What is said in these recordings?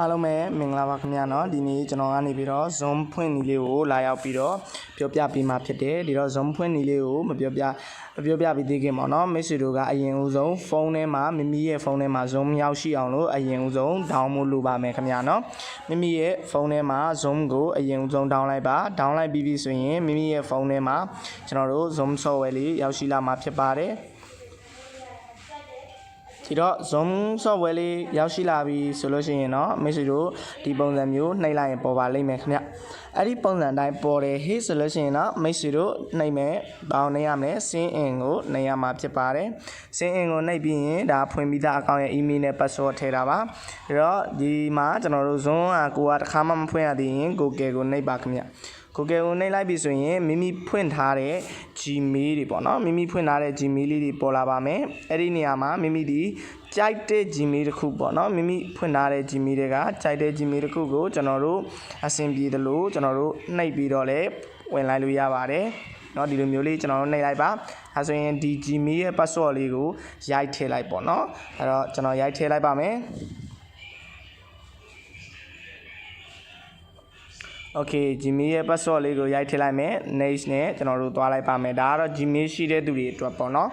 အားလုံးပဲမင်္ဂလာပါခင်ဗျာเนาะဒီနေ့ကျွန်တော်ကနေပြီးတော့ zoom ဖွင့်နည်းလေးကိုလာရောက်ပြီးတော့ပြောပြပေးမှာဖြစ်တယ်ဒီတော့ zoom ဖွင့်နည်းလေးကိုမပြောပြမပြောပြပြီးသေးခင်ပေါ့เนาะမိတ်ဆွေတို့ကအရင်ဦးဆုံးဖုန်းထဲမှာမိမိရဲ့ဖုန်းထဲမှာ zoom ရောက်ရှိအောင်လို့အရင်ဦးဆုံး download လုပ်ပါမယ်ခင်ဗျာเนาะမိမိရဲ့ဖုန်းထဲမှာ zoom ကိုအရင်ဦးဆုံး down လိုက်ပါ down လိုက်ပြီးပြီဆိုရင်မိမိရဲ့ဖုန်းထဲမှာကျွန်တော်တို့ zoom software လေးရောက်ရှိလာမှာဖြစ်ပါတယ် ဒီတော့ zoom software လေးရောက်ရှိလာပြီဆိုလို့ရှိရင်တော့မိတ်ဆွေတို့ဒီပုံစံမျိုးနှိပ်လိုက်ရင်ပေါ်ပါလိမ့်မယ်ခင်ဗျအဲ့ဒီပုံစံအတိုင်းပေါ်တယ်ဟေးဆိုလို့ရှိရင်တော့မိတ်ဆွေတို့နှိပ်မယ်ပေါင်းနှိပ်ရမယ်စင်းအင်ကိုနှိပ်ရမှာဖြစ်ပါတယ်စင်းအင်ကိုနှိပ်ပြီးရင်ဒါဖွင့်ပြီးသားအကောင့်ရဲ့ email နဲ့ password ထည့်တာပါဒါတော့ဒီမှာကျွန်တော်တို့ zoom ကကိုကတစ်ခါမှမဖွင့်ရသေးရင် Google ကိုနှိပ်ပါခင်ဗျ Google ကိုနှိပ်လိုက်ပြီဆိုရင်မိမိဖွင့်ထားတဲ့ Gmail တွေပေါ့နော်မိမိဖွင့်ထားတဲ့ Gmail လေးတွေပေါ်လာပါမယ်အဲ့ဒီနေရာမှာမိမိဒီကြိုက်တဲ့ Gmail တစ်ခုပေါ့နော်မိမိဖွင့်ထားတဲ့ Gmail တွေကကြိုက်တဲ့ Gmail တစ်ခုကိုကျွန်တော်တို့အဆင်ပြေသလိုကျွန်တော်တို့နှိပ်ပြီးတော့လည်းဝင်လိုက်လို့ရပါတယ်เนาะဒီလိုမျိုးလေးကျွန်တော်တို့နှိပ်လိုက်ပါအဲဆိုရင်ဒီ Gmail ရဲ့ password လေးကိုရိုက်ထည့်လိုက်ပေါ့เนาะအဲ့တော့ကျွန်တော်ရိုက်ထည့်လိုက်ပါမယ် Okay Gmail ရဲ့ password လေးကိုရိုက်ထည့်လိုက်မယ် next နဲ့ကျွန်တော်တို့သွားလိုက်ပါမယ်ဒါကတော့ Gmail ရှိတဲ့သူတွေအတွက်ပေါ့နော်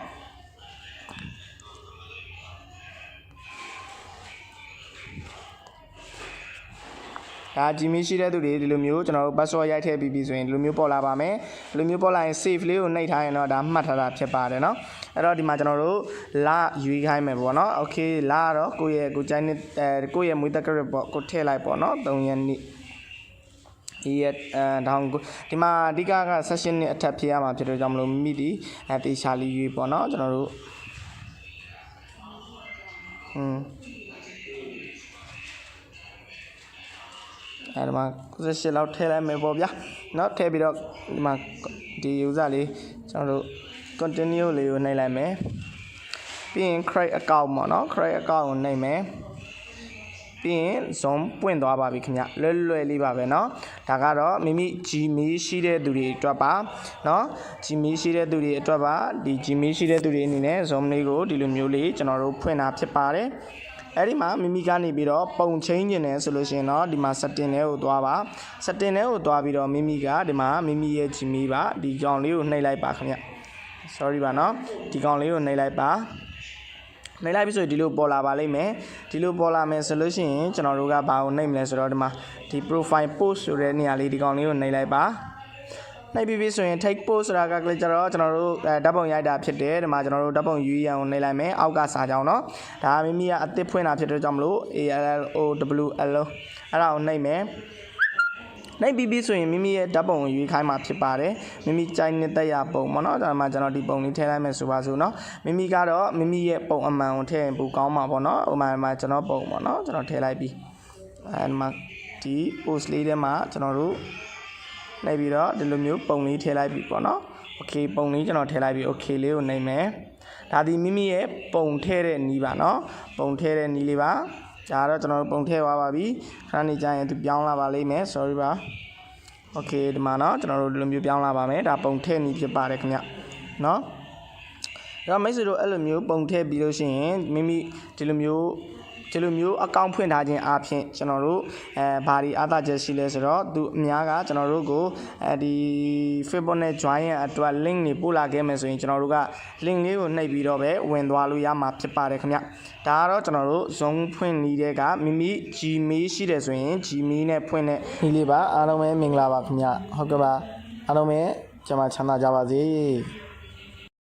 ဒါ Gmail ရှိတဲ့သူတွေဒီလိုမျိုးကျွန်တော်တို့ password ရိုက်ထည့်ပြီးပြီဆိုရင်ဒီလိုမျိုးပေါ်လာပါမယ်ဒီလိုမျိုးပေါ်လာရင် save လေးကိုနှိပ်ထားရင်တော့ဒါမှတ်ထားတာဖြစ်ပါတယ်เนาะအဲ့တော့ဒီမှာကျွန်တော်တို့လရွေးခိုင်းမယ်ပေါ့เนาะ okay လကတော့ကိုယ့်ရဲ့ကိုယ်ကြိုက်တဲ့အဲကိုယ့်ရဲ့မွေးသက်ကရက်ပေါ့ကိုထည့်လိုက်ပေါ့เนาะ3ရက်နေ့ ဒီရအဲတောင်ဒီမှာအဓိကက session နဲ့အထက်ဖြစ်ရမှာဖြစ်တော့ကြောင့်မလို့မိမိဒီအဲတေချာလီရွေးပေါ့နော်ကျွန်တော်တို့อืมအဲဒီမှာ98လောက်ထည့်လိုက်မယ်ပေါ့ဗျာเนาะထည့်ပြီးတော့ဒီမှာဒီ user လေးကျွန်တော်တို့ continue လေးကိုနှိပ်လိုက်မယ်ပြီးရင် create account ပေါ့နော် create account ကိုနှိပ်မယ် ပြီးရင် zoom ပွင့်သွားပါပြီခင်ဗျလွယ်လွယ်လေးပါပဲเนาะဒါကတော့မိမိ Gmail ရှိတဲ့သူတွေအတွက်ပါเนาะ Gmail ရှိတဲ့သူတွေအတွက်ပါဒီ Gmail ရှိတဲ့သူတွေအနေနဲ့ zoom လေးကိုဒီလိုမျိုးလေးကျွန်တော်တို့ဖွင့်တာဖြစ်ပါတယ်အဲ့ဒီမှာမိမိကနေပြီးတော့ပုံချင်းကျင်တယ်ဆိုလို့ရှိရင်တော့ဒီမှာ setting ထဲကိုသွားပါ setting ထဲကိုသွားပြီးတော့မိမိကဒီမှာမိမိရဲ့ Gmail ပါဒီကောင်လေးကိုနှိပ်လိုက်ပါခင်ဗျ sorry ပါเนาะဒီကောင်လေးကိုနှိပ်လိုက်ပါ နှိပ်လိုက်ပြီဆိုရင်ဒီလိုပေါ်လာပါလိမ့်မယ်ဒီလိုပေါ်လာမယ်ဆိုလို့ရှိရင်ကျွန်တော်တို့ကဘာကိုနှိပ်မလဲဆိုတော့ဒီမှာဒီ profile post ဆိုတဲ့နေရာလေးဒီကောင်လေးကိုနှိပ်လိုက်ပါနှိပ်ပြီးပြီဆိုရင် take post ဆိုတာကလည်းကျတော့ကျွန်တော်တို့အဲဓာတ်ပုံရိုက်တာဖြစ်တယ်ဒီမှာကျွန်တော်တို့ဓာတ်ပုံယူရအောင်နှိပ်လိုက်မယ်အောက်ကစာကြောင်းเนาะဒါမိမိကအသစ်ဖွင့်တာဖြစ်တဲ့ကြောင့်မလို့ ALOWL အဲ့ဒါကိုနှိပ်မယ် နိုင်ပြီးပြီဆိုရင်မိမိရဲ့ဓာတ်ပုံကိုရွေးခိုင်းမှာဖြစ်ပါတယ်မိမိကြိုက်နေတဲ့ရပုံပေါ့နော်ဒါမှကျွန်တော်ဒီပုံလေးထည့်လိုက်မယ်ဆိုပါစို့နော်မိမိကတော့မိမိရဲ့ပုံအမှန်ကိုထည့်ရင်ပိုကောင်းမှာပေါ့နော်ဥပမာမှာကျွန်တော်ပုံပေါ့နော်ကျွန်တော်ထည့်လိုက်ပြီအဲဒီမှာဒီ post လေးထဲမှာကျွန်တော်တို့လိုက်ပြီးတော့ဒီလိုမျိုးပုံလေးထည့်လိုက်ပြီပေါ့နော် okay ပုံလေးကျွန်တော်ထည့်လိုက်ပြီ okay လေးကိုနိုင်မယ်ဒါဒီမိမိရဲ့ပုံထည့်တဲ့နီးပါနော်ပုံထည့်တဲ့နီးလေးပါ ဒါတော့ကျွန်တော်တို့ပုံထည့်သွားပါပြီခဏနေကြရင်သူပြောင်းလာပါလိမ့်မယ် sorry ပါ okay ဒီမှာเนาะကျွန်တော်တို့ဒီလိုမျိုးပြောင်းလာပါမယ်ဒါပုံထည့်နီးဖြစ်ပါတယ်ခင်ဗျเนาะအဲ့တော့မိတ်ဆွေတို့အဲ့လိုမျိုးပုံထည့်ပြီးလို့ရှိရင်မိမိဒီလိုမျိုး ဒီလိုမျိုးအကောင့်ဖွင့်ထားခြင်းအပြင်ကျွန်တော်တို့အဲဘာဒီအားသာချက်ရှိလဲဆိုတော့သူအများကကျွန်တော်တို့ကိုအဲဒီ Facebook နဲ့ join ရအတွက် link တွေပို့လာခဲ့မယ်ဆိုရင်ကျွန်တော်တို့က link လေးကိုနှိပ်ပြီးတော့ပဲဝင်သွားလို့ရမှာဖြစ်ပါတယ်ခင်ဗျဒါကတော့ကျွန်တော်တို့ Zoom ဖွင့်နေတဲ့ကမိမိ Gmail ရှိတယ်ဆိုရင် Gmail နဲ့ဖွင့်တဲ့ဒီလေးပါအားလုံးပဲမင်္ဂလာပါခင်ဗျဟုတ်ကဲ့ပါအားလုံးပဲကျမချမ်းသာကြပါစေ